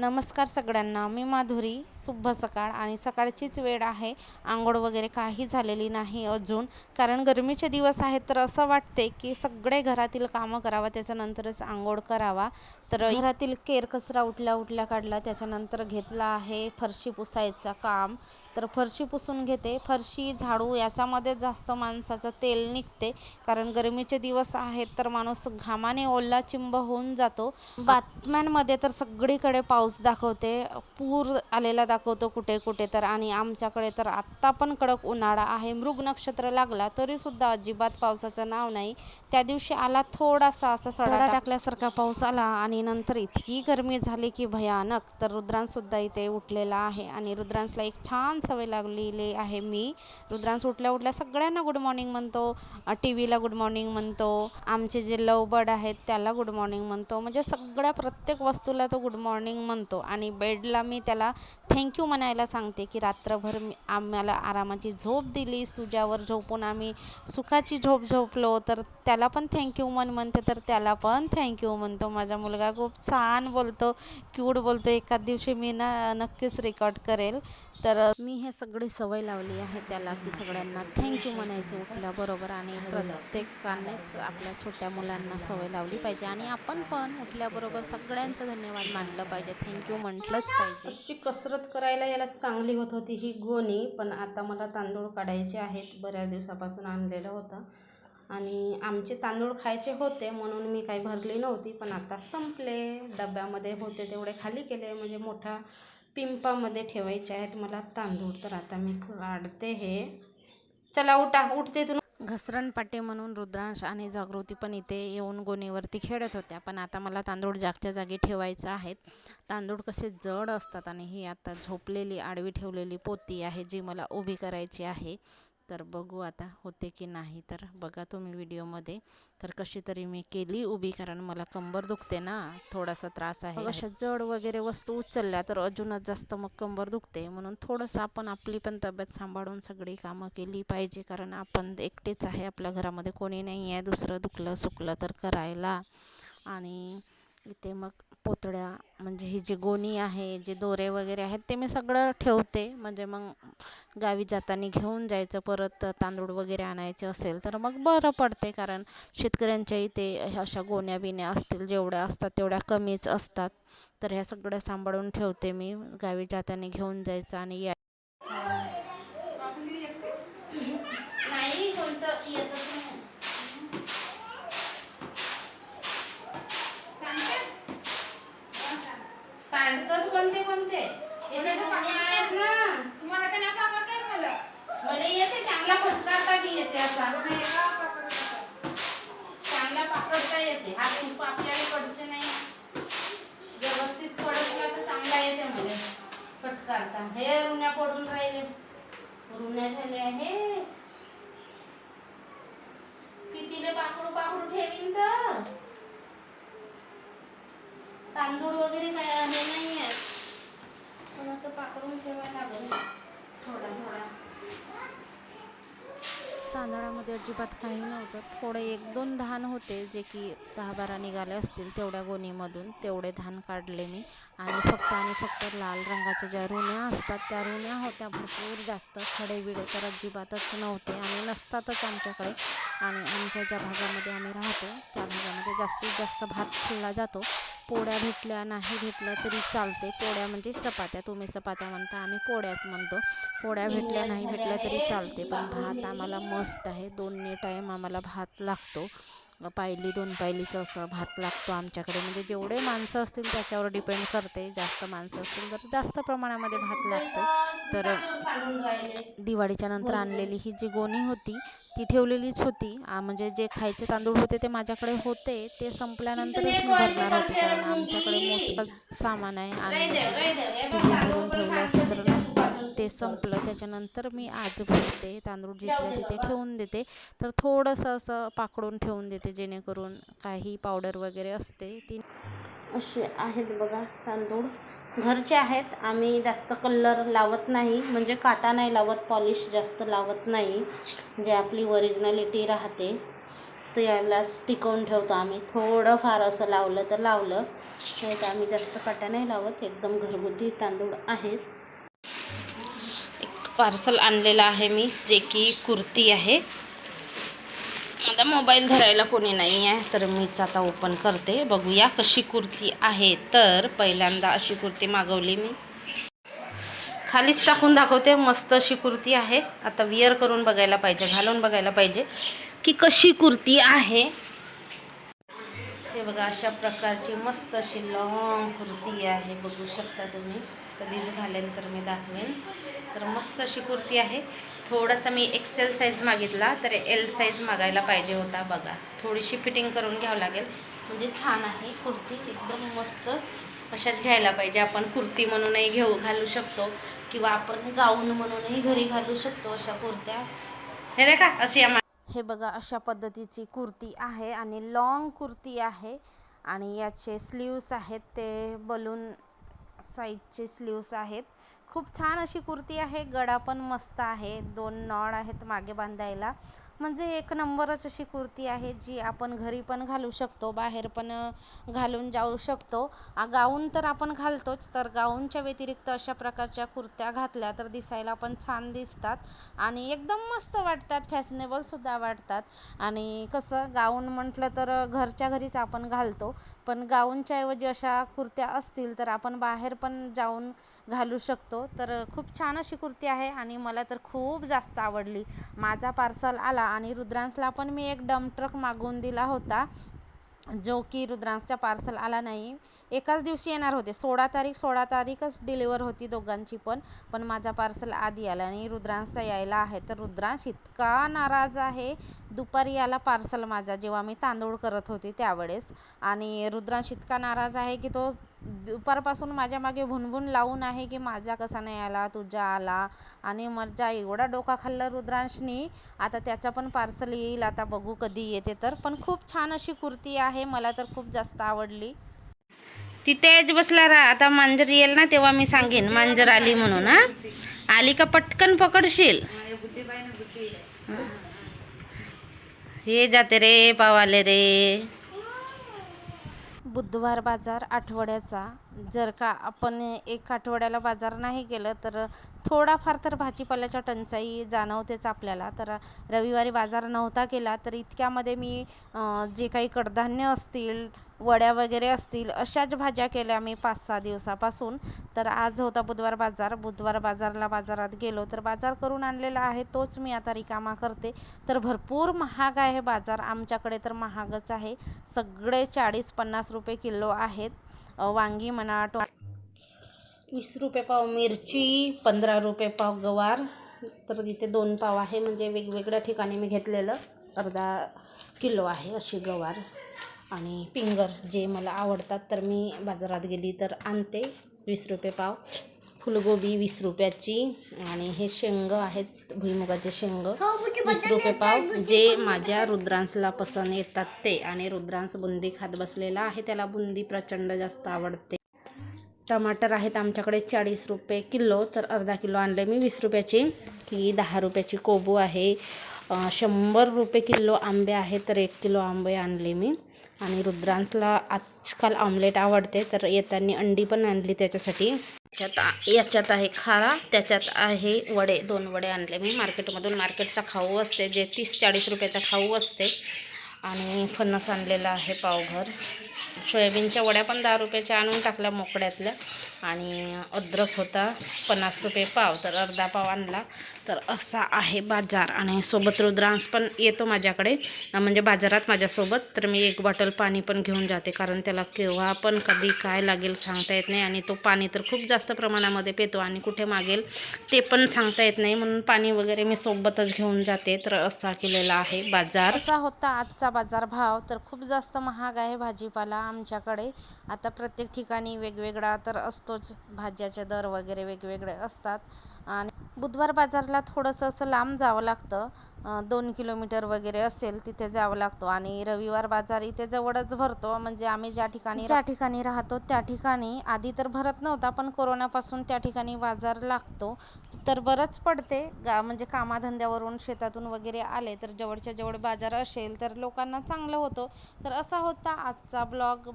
नमस्कार सगळ्यांना. मी माधुरी शुभ सकाळ आणि सकाळचीच वेळ आहे. आंघोळ वगैरे काही झालेली नाही अजून. कारण गरमीचे दिवस आहेत तर असं वाटते की सगळे घरातील कामं करावा त्याच्यानंतरच आंघोळ करावा. तर घरातील केर कचरा उठल्या उठल्या काढला त्याच्यानंतर घेतला आहे फरशी पुसायचा काम. तर फरशी पुसून घेते. फरशी झाडू याच्यामध्ये जास्त माणसाचं तेल निघते. कारण गरमीचे दिवस आहेत तर माणूस घामाने ओला चिंब होऊन जातो. बातम्यांमध्ये तर सगळीकडे पाऊस दाखवते. पूर आलेला दाखवतो कुठे कुठे तर. आणि आमच्याकडे तर आत्ता पण कडक उन्हाळा आहे. मृग नक्षत्र लागला तरी सुद्धा अजिबात पावसाचं नाव नाही. त्या दिवशी आला थोडासा असा सडा टाकल्यासारखा पाऊस आला आणि नंतर इतकी गरमी झाली की भयानक. तर रुद्रांश सुद्धा इथे उठलेला आहे. आणि रुद्रांशला एक छान सवय लागलेली आहे मी. रुद्रांश उठल्या उठल्या सगळ्यांना गुड मॉर्निंग म्हणतो. टी व्हीला गुड मॉर्निंग म्हणतो. आमचे जे लव बर्ड आहेत त्याला गुड मॉर्निंग म्हणतो. म्हणजे सगळ्या प्रत्येक वस्तूला तो गुड मॉर्निंग म्हणतो. आणि बेडला मी त्याला थँक्यू म्हणायला सांगते की रात्रभर मी आम्हाला आरामाची झोप दिलीस. तुझ्यावर झोपून आम्ही सुखाची झोप झोपलो. तर त्याला पण थँक्यू म्हण म्हणते. तर त्याला पण थँक्यू म्हणतो. माझा मुलगा खूप छान बोलतो. क्यूट बोलतो. एखाद दिवशी मी ना नक्कीच रेकॉर्ड करेल. तर मी मी हे सगळी सवय लावली आहे त्याला की सगळ्यांना थँक्यू म्हणायचं उठल्याबरोबर आणि प्रत्येकानेच आपल्या छोट्या मुलांना सवय लावली पाहिजे. आणि आपण पण उठल्याबरोबर सगळ्यांचं धन्यवाद मानलं पाहिजे. थँक्यू म्हटलंच पाहिजे. अशी कसरत करायला याला चांगली होत होती ही गोणी पण आता मला तांदूळ काढायचे आहेत. बऱ्याच दिवसापासून आणलेलं होतं. आणि आमचे तांदूळ खायचे होते म्हणून मी काही भरली नव्हती पण आता संपले. डब्यामध्ये होते तेवढे खाली केले. म्हणजे मोठा पिंपामध्ये ठेवायचे आहेत. मला तांदूळ तर आता मी काढते हे. चला उठा उठते तू. घसरणपाटे म्हणून रुद्रांश आणि जागृती पण इथे येऊन गोणीवरती खेळत होत्या. पण आता मला तांदूळ जागच्या जागी ठेवायचे आहेत. तांदूळ कसे जड असतात आणि ही आता झोपलेली आडवी ठेवलेली पोती आहे जी मला उभी करायची आहे. तर बघू आता होते की नाही. तर बघा तुम्ही व्हिडिओमध्ये. तर कशी तरी मी केली उभी कारण मला कंबर दुखते ना. थोडासा त्रास आहे. अशा जड वगैरे वस्तू उचलल्या तर अजूनच जास्त मग कंबर दुखते. म्हणून थोडंसं आपण आपली पण तब्येत सांभाळून सगळी कामं केली पाहिजे. कारण आपण एकटेच आहे. आपल्या घरामध्ये कोणी नाही आहे दुसरं दुखलं सुकलं तर करायला. आणि इथे मग पोतड्या म्हणजे ही जी गोणी आहे जे दोरे वगैरे आहेत ते मी सगळं ठेवते. म्हणजे मग गावी जाताना घेऊन जायचं परत तांदूळ वगैरे आणायचे असेल तर मग बरं पडते. कारण शेतकऱ्यांच्या इथे अशा गोण्या बिण्या असतील जेवढ्या असतात तेवढ्या कमीच असतात. तर ह्या सगळ्या सांभाळून ठेवते मी. गावी जाताना घेऊन जायचं आणि या नाही कोणतं येतच नाही सांगतात कोणते कोणते? येते कोणी आहेत ना. तुम्हाला काय नका काय मला. मला येते चांगला फटकारता बी येते असा. चांगला पकडता येते. हा खूप आपल्याला पडते नाही. व्यवस्थित पडतला तर चांगला येते मला फटकारता हे रुण्या पडून राहिले. रुण्या झाले आहे कितीले पाकडू पाकडू ठेवीन तर? तांदूळ वगैरे काय असं पाकडून ठेवायला लागेल. थोडा थोडा. तांदळामध्ये अजिबात काही नव्हतं. थोडे एक दोन धान होते जे की दहा बारा निघाले असतील तेवढ्या गोणीमधून. तेवढे धान काढले मी. आणि फक्त आणि फक्त लाल रंगाच्या ज्या रुण्या असतात त्या रुण्या होत्या भरपूर जास्त. खडे बिडे तर अजिबातच नव्हते आणि नसतातच आमच्याकडे. आणि आमच्या ज्या भागामध्ये आम्ही राहतो त्या भागामध्ये जास्तीत जास्त भात खाल्ला जातो. पोळ्या भेटल्या नाही भेटल्या तरी चालते. पोळ्या म्हणजे चपात्या. तुम्ही चपात्या म्हणता आम्ही पोळ्याच म्हणतो. पोळ्या भेटल्या नाही भेटल्या तरी चालते. पण भात आम्हाला मस्ट आहे. दोन्ही टाईम आम्हाला भात लागतो. पायली दोन पायलीचं असं भात लागतो आमच्याकडे. म्हणजे जेवढे माणसं असतील त्याच्यावर डिपेंड करते. जास्त माणसं असतील तर जास्त प्रमाणामध्ये भात लागतो तर दिवाळीच्या नंतर आणलेली ही जी गोणी होती ती ठेवलेलीच होती. म्हणजे जे खायचे तांदूळ होते ते माझ्याकडे होते. ते संपल्यानंतरच मी भरणार होते कारण आमच्याकडे मोजकंच सामान आहे आणि तिथे भरून ठेवलं असं तर नसतं ते संपलं त्याच्यानंतर मी आज भरते तांदूळ जिथल्या तिथे ठेवून देते. तर थोडंसं असं पाकडून ठेवून देते जेणेकरून काही पावडर वगैरे असते ती असे आहेत बघा तांदूळ. घरचे आहेत. आम्ही जास्त कलर लावत नाही. म्हणजे काटा नाही लावत पॉलिश जास्त लावत नाही. जे आपली ओरिजिनॅलिटी राहते त्यालाच टिकवून ठेवतो आम्ही. थोडंफार असं लावलं तर लावलं. नाही तर आम्ही जास्त काटा नाही लावत. एकदम घरगुती तांदूळ आहेत. एक पार्सल आणलेलं आहे मी जे की कुर्ती आहे. आता मोबाईल धरायला कोणी नाही आहे तर मीच आता ओपन करते. बघूया कशी कुर्ती आहे. तर पहिल्यांदा अशी कुर्ती मागवली मी. खालीच टाकून दाखवते मस्त अशी कुर्ती आहे. आता विअर करून बघायला पाहिजे घालून बघायला पाहिजे की कशी कुर्ती आहे. हे बघा अशा प्रकारची मस्त अशी लॉंग कुर्ती आहे बघू शकता तुम्ही. कधीच घालेन तर मी दाखवेन. तर मस्त अशी कुर्ती आहे. थोडासा मी एक्सेल साईज मागितला तर एल साईज मागायला पाहिजे होता बघा. थोडीशी फिटिंग करून घ्यावं लागेल. म्हणजे छान आहे कुर्ती एकदम मस्त. अशाच घ्यायला पाहिजे. आपण कुर्ती म्हणूनही घेऊ घालू शकतो. किंवा आपण गाऊन म्हणूनही घरी घालू शकतो अशा कुर्त्या. हे देखा अशी हे बघा अशा पद्धतीची कुर्ती आहे आणि लॉंग कुर्ती आहे. आणि याचे स्लीव्स आहेत ते बलून साईजचे स्लीव्स आहेत. खूप छान अशी कुर्ती आहे. गळा पण मस्त आहे. दोन नॉड आहेत मागे बांधायला. म्हणजे एक नंबरच अशी कुर्ती आहे जी आपण घरी पण घालू शकतो बाहेर पण घालून जाऊ शकतो. गाऊन तर आपण घालतोच तर गाऊनच्या व्यतिरिक्त अशा प्रकारच्या कुर्त्या घातल्या तर दिसायला पण छान दिसतात. आणि एकदम मस्त वाटतात फॅशनेबलसुद्धा वाटतात. आणि कसं गाऊन म्हटलं तर घरच्या घरीच आपण घालतो. पण गाऊनच्या ऐवजी अशा कुर्त्या असतील तर आपण बाहेर पण जाऊन घालू शकतो. तर खूप छान अशी कुर्ती आहे आणि मला तर खूप जास्त आवडली. माझा पार्सल आला आणि रुद्रांशला पण मी एक डम ट्रक मागवून दिला होता जो की रुद्रांशचा पार्सल आला नाही. एकाच दिवशी येणार होते. सोळा तारीख सोळा तारीखच डिलिव्हर होती दोघांची पण पण माझा पार्सल आधी आला आणि रुद्रांशचा यायला आहे. तर रुद्रांश इतका नाराज आहे. दुपारी आला पार्सल माझा जेव्हा मी तांदूळ करत होते त्यावेळेस. आणि रुद्रांश इतका नाराज आहे की तो दुपारपासून माझ्या मागे भुणभुण लावून आहे की माझा कसा नाही आला तुझा आला? आणि माझा एवढा डोका खाल्ला रुद्रांशनी. आता त्याचा पण पार्सल येईल. आता बघू कधी येते तर. पण खूप छान अशी कुर्ती आहे. मला तर खूप जास्त आवडली. तिथेच बसला राहा आता मांजर येईल ना तेव्हा मी सांगेन. मांजर आली म्हणून हा? आली का पटकन पकडशील? हे जाते रे पावाले रे. बुधवार बाजार आठवड्याचा जर का आपण एक आठवड्याला बाजार नाही गेलं तर थोडाफार तर भाजीपाल्याच्या टंचाई जाणवतेच आपल्याला. तर रविवारी बाजार नव्हता केला तर इतक्यामध्ये मी जे काही कडधान्य असतील वड्या वगैरे असतील अशाच भाज्या केल्या मी पाच सहा दिवसापासून. तर आज होता बुधवार बाजार. बुधवार बाजारला बाजारात गेलो तर बाजार करून आणलेला आहे तोच मी आता रिकामा करते. तर भरपूर महाग आहे बाजार. आमच्याकडे तर महागच आहे. सगळे चाळीस पन्नास रुपये किलो आहेत. वांगी म्हणा टो वीस रुपये पाव मिरची पंधरा रुपये पाव गवार. तर तिथे दोन पाव आहे म्हणजे वेगवेगळ्या ठिकाणी मी घेतलेलं. अर्धा किलो आहे अशी गवार. आणि पिंगर जे मला आवडतात तर मी बाजारात गेली तर आणते वीस रुपये पाव. फुलगोबी वीस रुपयाची आणि हे शेंग आहेत भुईमुगाचे शेंग. वीस रुपये पाव. जे माझ्या रुद्रांशला पसंत येतात ते. आणि रुद्रांश बुंदी खात बसलेला आहे त्याला बुंदी प्रचंड जास्त आवडते. टमाटर आहेत आमच्याकडे चाळीस रुपये किलो तर अर्धा किलो आणले मी वीस रुपयाची. ही दहा रुपयाची कोबू आहे. शंभर रुपये किलो आंबे आहेत तर एक किलो आंबे आणले मी. आणि रुद्रांसला आजकाल ऑमलेट आवडते तर येताना अंडी पण आणली त्याच्यासाठी. याच्यात याच्यात आहे खारा त्याच्यात आहे वडे. दोन वडे आणले मी मार्केटमधून. मार्केटचा खाऊ असते जे तीस चाळीस रुपयाचा खाऊ असते. आणि फणस आणलेला आहे पावभर. सोयाबीनच्या वड्या पण दहा रुपयाच्या आणून टाकल्या मोकळ्यातल्या. आणि अद्रक होता पन्नास रुपये पाव तर अर्धा पाव आणला. तर असा आहे बाजार आणि सोबत रुद्रांश पण येतो माझ्याकडे. म्हणजे बाजारात माझ्यासोबत. तर मी एक बॉटल पाणी पण घेऊन जाते. कारण त्याला केव्हा पण कधी काय लागेल सांगता येत नाही. आणि तो पाणी तर खूप जास्त प्रमाणामध्ये पितो आणि कुठे मागेल ते पण सांगता येत नाही. म्हणून पाणी वगैरे मी सोबतच घेऊन जाते. तर असा केलेला आहे बाजार. असा होता आजचा बाजार भाव. तर खूप जास्त महाग आहे भाजीपाला आमच्याकडे. आता प्रत्येक ठिकाणी वेगवेगळा तर असतोच. भाज्याचे दर वगैरे वेगवेगळे असतात. आणि बुधवार बाजारला थोडंसं असं लांब जावं लागतं. दोन किलोमीटर वगैरे असेल तिथे जावं लागतो आणि रविवार बाजार इथे जवळच भरतो. म्हणजे आम्ही ज्या ठिकाणी ज्या ठिकाणी राहतो त्या ठिकाणी. आधी तर भरत नव्हता पण कोरोनापासून त्या ठिकाणी बाजार लागतो. तर बरंच पडते. गा म्हणजे कामाधंद्यावरून शेतातून वगैरे आले तर जवळच्या जवळ बाजार असेल तर लोकांना चांगलं होतं. तर असा होता आजचा ब्लॉग.